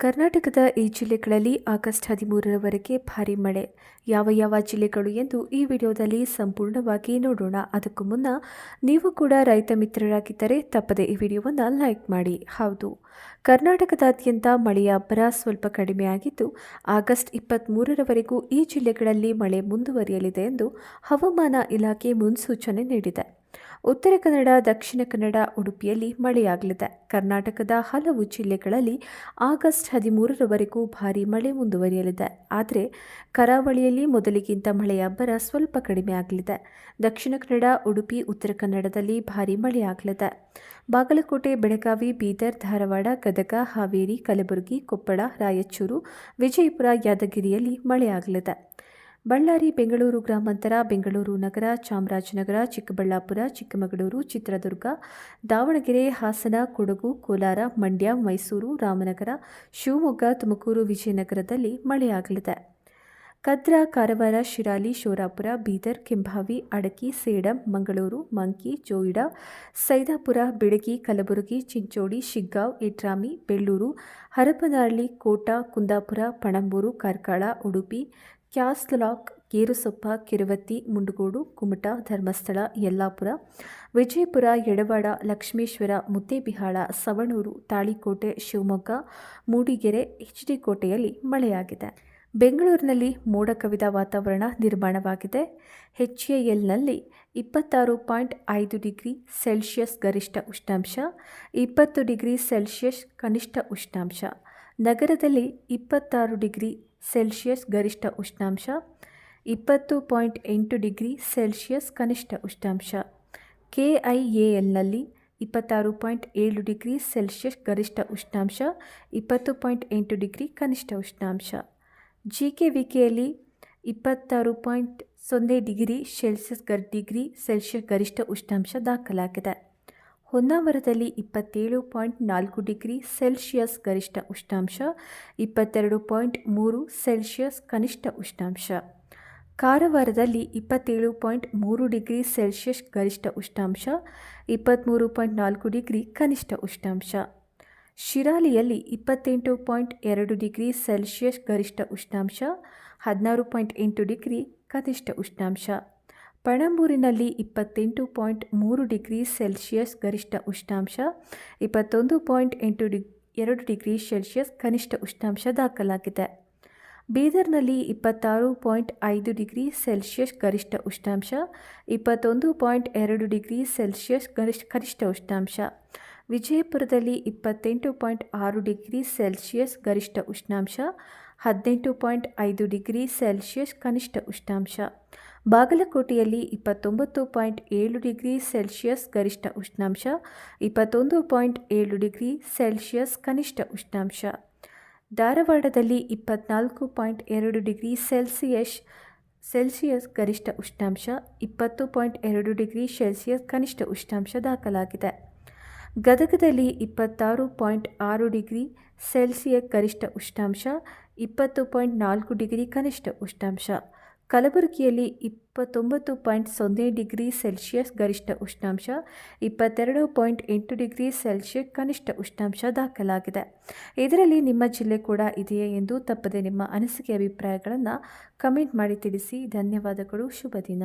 ಕರ್ನಾಟಕದ ಈ ಜಿಲ್ಲೆಗಳಲ್ಲಿ ಆಗಸ್ಟ್ ಹದಿಮೂರರವರೆಗೆ ಭಾರಿ ಮಳೆ. ಯಾವ ಯಾವ ಜಿಲ್ಲೆಗಳು ಎಂದು ಈ ವಿಡಿಯೋದಲ್ಲಿ ಸಂಪೂರ್ಣವಾಗಿ ನೋಡೋಣ. ಅದಕ್ಕೂ ಮುನ್ನ ನೀವು ಕೂಡ ರೈತ ಮಿತ್ರರಾಗಿದ್ದರೆ ತಪ್ಪದೆ ಈ ವಿಡಿಯೋವನ್ನು ಲೈಕ್ ಮಾಡಿ. ಹೌದು, ಕರ್ನಾಟಕದಾದ್ಯಂತ ಮಳೆಯ ಅಬ್ಬರ ಸ್ವಲ್ಪ ಕಡಿಮೆಯಾಗಿದ್ದು ಆಗಸ್ಟ್ ಇಪ್ಪತ್ತ್ಮೂರರವರೆಗೂ ಈ ಜಿಲ್ಲೆಗಳಲ್ಲಿ ಮಳೆ ಮುಂದುವರಿಯಲಿದೆ ಎಂದು ಹವಾಮಾನ ಇಲಾಖೆ ಮುನ್ಸೂಚನೆ ನೀಡಿದೆ. ಉತ್ತರ ಕನ್ನಡ, ದಕ್ಷಿಣ ಕನ್ನಡ ಉಡುಪಿಯಲ್ಲಿ ಮಳೆಯಾಗಲಿದೆ. ಕರ್ನಾಟಕದ ಹಲವು ಜಿಲ್ಲೆಗಳಲ್ಲಿ ಆಗಸ್ಟ್ ಹದಿಮೂರರವರೆಗೂ ಭಾರೀ ಮಳೆ ಮುಂದುವರಿಯಲಿದೆ. ಆದರೆ ಕರಾವಳಿಯಲ್ಲಿ ಮೊದಲಿಗಿಂತ ಮಳೆಯ ಅಬ್ಬರ ಸ್ವಲ್ಪ ಕಡಿಮೆ ಆಗಲಿದೆ. ದಕ್ಷಿಣ ಕನ್ನಡ, ಉಡುಪಿ, ಉತ್ತರ ಕನ್ನಡದಲ್ಲಿ ಭಾರೀ ಮಳೆಯಾಗಲಿದೆ. ಬಾಗಲಕೋಟೆ, ಬೆಳಗಾವಿ, ಬೀದರ್, ಧಾರವಾಡ, ಗದಗ, ಹಾವೇರಿ, ಕಲಬುರಗಿ, ಕೊಪ್ಪಳ, ರಾಯಚೂರು, ವಿಜಯಪುರ, ಯಾದಗಿರಿಯಲ್ಲಿ ಮಳೆಯಾಗಲಿದೆ. ಬಳ್ಳಾರಿ, ಬೆಂಗಳೂರು ಗ್ರಾಮಾಂತರ, ಬೆಂಗಳೂರು ನಗರ, ಚಾಮರಾಜನಗರ, ಚಿಕ್ಕಬಳ್ಳಾಪುರ, ಚಿಕ್ಕಮಗಳೂರು, ಚಿತ್ರದುರ್ಗ, ದಾವಣಗೆರೆ, ಹಾಸನ, ಕೊಡಗು, ಕೋಲಾರ, ಮಂಡ್ಯ, ಮೈಸೂರು, ರಾಮನಗರ, ಶಿವಮೊಗ್ಗ, ತುಮಕೂರು, ವಿಜಯನಗರದಲ್ಲಿ ಮಳೆಯಾಗಲಿದೆ. ಕದ್ರ, ಕಾರವಾರ, ಶಿರಾಲಿ, ಶೋರಾಪುರ, ಬೀದರ್, ಕೆಂಭಾವಿ, ಅಡಕಿ, ಸೇಡಂ, ಮಂಗಳೂರು, ಮಂಕಿ, ಜೋಯಿಡಾ, ಸೈದಾಪುರ, ಬಿಡಗಿ, ಕಲಬುರಗಿ ಚಿಂಚೋಡಿ ಶಿಗ್ಗಾವ್ ಇಟ್ರಾಮಿ ಬೆಳ್ಳೂರು, ಹರಪನಹಳ್ಳಿ, ಕೋಟ, ಕುಂದಾಪುರ, ಪಣಂಬೂರು, ಕಾರ್ಕಳ, ಉಡುಪಿ ಕ್ಯಾಸ್ಲಾಕ್ ಗೇರುಸೊಪ್ಪ, ಕಿರುವತ್ತಿ, ಮುಂಡಗೋಡು, ಕುಮಟ, ಧರ್ಮಸ್ಥಳ, ಯಲ್ಲಾಪುರ, ವಿಜಯಪುರ ಎಡವಾಡ ಲಕ್ಷ್ಮೇಶ್ವರ, ಮುದ್ದೇಬಿಹಾಳ, ಸವಣೂರು, ತಾಳಿಕೋಟೆ, ಶಿವಮೊಗ್ಗ, ಮೂಡಿಗೆರೆ ಎಚ್ ಡಿ ಕೋಟೆಯಲ್ಲಿ ಮಳೆಯಾಗಿದೆ. ಬೆಂಗಳೂರಿನಲ್ಲಿ ಮೋಡ ಕವಿದ ವಾತಾವರಣ ನಿರ್ಮಾಣವಾಗಿದೆ. ಎಚ್ ಎಲ್ನಲ್ಲಿ ಇಪ್ಪತ್ತಾರು ಪಾಯಿಂಟ್ ಐದು ಡಿಗ್ರಿ ಸೆಲ್ಸಿಯಸ್ ಗರಿಷ್ಠ ಉಷ್ಣಾಂಶ, ಇಪ್ಪತ್ತು ಡಿಗ್ರಿ ಸೆಲ್ಸಿಯಸ್ ಕನಿಷ್ಠ ಉಷ್ಣಾಂಶ. ನಗರದಲ್ಲಿ ಇಪ್ಪತ್ತಾರು ಡಿಗ್ರಿ ಸೆಲ್ಸಿಯಸ್ ಗರಿಷ್ಠ ಉಷ್ಣಾಂಶ, ಇಪ್ಪತ್ತು ಪಾಯಿಂಟ್ ಎಂಟು ಡಿಗ್ರಿ ಸೆಲ್ಸಿಯಸ್ ಕನಿಷ್ಠ ಉಷ್ಣಾಂಶ. ಕೆ ಐ ಎ ಎಲ್ನಲ್ಲಿ ಇಪ್ಪತ್ತಾರು ಪಾಯಿಂಟ್ ಏಳು ಡಿಗ್ರಿ ಸೆಲ್ಸಿಯಸ್ ಗರಿಷ್ಠ ಉಷ್ಣಾಂಶ, ಇಪ್ಪತ್ತು ಪಾಯಿಂಟ್ ಎಂಟು ಡಿಗ್ರಿ ಕನಿಷ್ಠ ಉಷ್ಣಾಂಶ. ಜಿ ಕೆ ವಿ ಕೆಯಲ್ಲಿ ಇಪ್ಪತ್ತಾರು ಪಾಯಿಂಟ್ ಸೊನ್ನೆ ಡಿಗ್ರಿ ಸೆಲ್ಸಿಯಸ್ ಗರ್, ಡಿಗ್ರಿ ಸೆಲ್ಸಿಯಸ್ ಗರಿಷ್ಠ ಉಷ್ಣಾಂಶ ದಾಖಲಾಗಿದೆ. ಹೊನ್ನಾವರದಲ್ಲಿ ಇಪ್ಪತ್ತೇಳು ಪಾಯಿಂಟ್ ನಾಲ್ಕು ಡಿಗ್ರಿ ಸೆಲ್ಸಿಯಸ್ ಗರಿಷ್ಠ ಉಷ್ಣಾಂಶ, ಇಪ್ಪತ್ತೆರಡು ಪಾಯಿಂಟ್ ಮೂರು ಸೆಲ್ಸಿಯಸ್ ಕನಿಷ್ಠ ಉಷ್ಣಾಂಶ. ಕಾರವಾರದಲ್ಲಿ ಇಪ್ಪತ್ತೇಳು ಪಾಯಿಂಟ್ ಮೂರು ಡಿಗ್ರಿ ಸೆಲ್ಸಿಯಸ್ ಗರಿಷ್ಠ ಉಷ್ಣಾಂಶ ಇಪ್ಪತ್ತ್ಮೂರು ಪಾಯಿಂಟ್ ನಾಲ್ಕು ಡಿಗ್ರಿ ಕನಿಷ್ಠ ಉಷ್ಣಾಂಶ. ಶಿರಾಲಿಯಲ್ಲಿ ಇಪ್ಪತ್ತೆಂಟು ಪಾಯಿಂಟ್ ಎರಡು ಡಿಗ್ರಿ ಸೆಲ್ಸಿಯಸ್ ಗರಿಷ್ಠ ಉಷ್ಣಾಂಶ, ಹದಿನಾರು ಪಾಯಿಂಟ್ ಎಂಟು ಡಿಗ್ರಿ ಕನಿಷ್ಠ ಉಷ್ಣಾಂಶ. ಪಣಂಬೂರಿನಲ್ಲಿ ಇಪ್ಪತ್ತೆಂಟು ಪಾಯಿಂಟ್ ಮೂರು ಡಿಗ್ರಿ ಸೆಲ್ಸಿಯಸ್ ಗರಿಷ್ಠ ಉಷ್ಣಾಂಶ, ಇಪ್ಪತ್ತೊಂದು ಪಾಯಿಂಟ್ ಎಂಟು ಡಿ, ಎರಡು ಡಿಗ್ರಿ ಸೆಲ್ಸಿಯಸ್ ಕನಿಷ್ಠ ಉಷ್ಣಾಂಶ ದಾಖಲಾಗಿದೆ. ಬೀದರ್ನಲ್ಲಿ ಇಪ್ಪತ್ತಾರು ಪಾಯಿಂಟ್ ಐದು ಡಿಗ್ರಿ ಸೆಲ್ಸಿಯಸ್ ಗರಿಷ್ಠ ಉಷ್ಣಾಂಶ, ಇಪ್ಪತ್ತೊಂದು ಪಾಯಿಂಟ್ ಎರಡು ಡಿಗ್ರಿ ಸೆಲ್ಸಿಯಸ್ ಗರಿಷ್ಠ, ಕನಿಷ್ಠ ಉಷ್ಣಾಂಶ. ವಿಜಯಪುರದಲ್ಲಿ ಇಪ್ಪತ್ತೆಂಟು ಪಾಯಿಂಟ್ ಆರು ಡಿಗ್ರಿ ಸೆಲ್ಸಿಯಸ್ ಗರಿಷ್ಠ ಉಷ್ಣಾಂಶ ಹದಿನೆಂಟು ಪಾಯಿಂಟ್ ಐದು ಡಿಗ್ರಿ ಸೆಲ್ಸಿಯಸ್ ಕನಿಷ್ಠ ಉಷ್ಣಾಂಶ. ಬಾಗಲಕೋಟೆಯಲ್ಲಿ ಇಪ್ಪತ್ತೊಂಬತ್ತು ಪಾಯಿಂಟ್ ಏಳು ಡಿಗ್ರಿ ಸೆಲ್ಸಿಯಸ್ ಗರಿಷ್ಠ ಉಷ್ಣಾಂಶ, ಇಪ್ಪತ್ತೊಂದು ಪಾಯಿಂಟ್ ಏಳು ಡಿಗ್ರಿ ಸೆಲ್ಸಿಯಸ್ ಕನಿಷ್ಠ ಉಷ್ಣಾಂಶ. ಧಾರವಾಡದಲ್ಲಿ ಇಪ್ಪತ್ನಾಲ್ಕು ಪಾಯಿಂಟ್ ಎರಡು ಡಿಗ್ರಿ ಸೆಲ್ಸಿಯಸ್ ಸೆಲ್ಸಿಯಸ್ ಗರಿಷ್ಠ ಉಷ್ಣಾಂಶ, ಇಪ್ಪತ್ತು ಪಾಯಿಂಟ್ ಎರಡು ಡಿಗ್ರಿ ಸೆಲ್ಸಿಯಸ್ ಕನಿಷ್ಠ ಉಷ್ಣಾಂಶ ದಾಖಲಾಗಿದೆ. ಗದಗದಲ್ಲಿ ಇಪ್ಪತ್ತಾರು ಪಾಯಿಂಟ್ ಆರು ಡಿಗ್ರಿ ಸೆಲ್ಸಿಯಸ್ ಗರಿಷ್ಠ ಉಷ್ಣಾಂಶ, ಇಪ್ಪತ್ತು ಪಾಯಿಂಟ್ ನಾಲ್ಕು ಡಿಗ್ರಿ ಕನಿಷ್ಠ ಉಷ್ಣಾಂಶ. ಕಲಬುರಗಿಯಲ್ಲಿ ಇಪ್ಪತ್ತೊಂಬತ್ತು ಪಾಯಿಂಟ್ ಸೊನ್ನೆ ಡಿಗ್ರಿ ಸೆಲ್ಸಿಯಸ್ ಗರಿಷ್ಠ ಉಷ್ಣಾಂಶ, ಇಪ್ಪತ್ತೆರಡು ಪಾಯಿಂಟ್ ಎಂಟು ಡಿಗ್ರಿ ಸೆಲ್ಸಿಯಸ್ ಕನಿಷ್ಠ ಉಷ್ಣಾಂಶ ದಾಖಲಾಗಿದೆ. ಇದರಲ್ಲಿ ನಿಮ್ಮ ಜಿಲ್ಲೆ ಕೂಡ ಇದೆಯೇ ಎಂದು ತಪ್ಪದೆ ನಿಮ್ಮ ಅನಿಸಿಕೆ ಅಭಿಪ್ರಾಯಗಳನ್ನು ಕಮೆಂಟ್ ಮಾಡಿ ತಿಳಿಸಿ. ಧನ್ಯವಾದಗಳು. ಶುಭ ದಿನ.